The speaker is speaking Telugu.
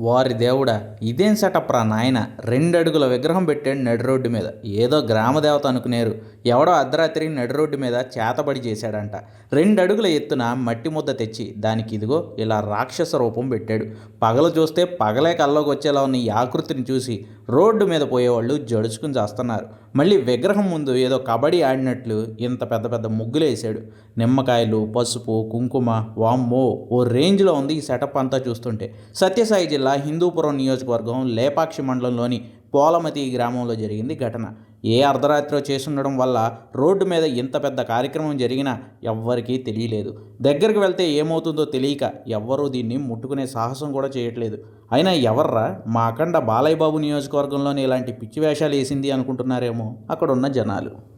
వారి దేవుడా ఇదేం సెటప్రా నాయన? రెండడుగుల విగ్రహం పెట్టాడు నడి రోడ్డు మీద. ఏదో గ్రామదేవత అనుకునేరు. ఎవడో అర్ధరాత్రి నడి రోడ్డు మీద చేతబడి చేశాడంట. రెండడుగుల ఎత్తున మట్టి ముద్ద తెచ్చి దానికి ఇదిగో ఇలా రాక్షస రూపం పెట్టాడు. పగలు చూస్తే పగలే కల్లోకి వచ్చేలా ఉన్న ఈ ఆకృతిని చూసి రోడ్డు మీద పోయేవాళ్ళు జడుచుకుని చేస్తున్నారు మళ్ళీ విగ్రహం ముందు ఏదో కబడ్డీ ఆడినట్లు ఇంత పెద్ద పెద్ద ముగ్గులు వేసాడు నిమ్మకాయలు పసుపు కుంకుమ వామ్మో ఓ రేంజ్లో ఉంది ఈ సెటప్ అంతా చూస్తుంటే. సత్యసాయి జిల్లా హిందూపురం నియోజకవర్గం లేపాక్షి మండలంలోని పోలమతి గ్రామంలో జరిగింది ఘటన. ఏ అర్ధరాత్రిలో చేసుండడం వల్ల రోడ్డు మీద ఇంత పెద్ద కార్యక్రమం జరిగినా ఎవ్వరికీ తెలియలేదు. దగ్గరికి వెళ్తే ఏమవుతుందో తెలియక ఎవ్వరూ దీన్ని ముట్టుకునే సాహసం కూడా చేయట్లేదు. అయినా ఎవర్రా? మా అఖండ బాలయ్య నియోజకవర్గంలోనే ఇలాంటి పిచ్చి వేషాలు వేసింది అనుకుంటున్నారేమో అక్కడున్న జనాలు.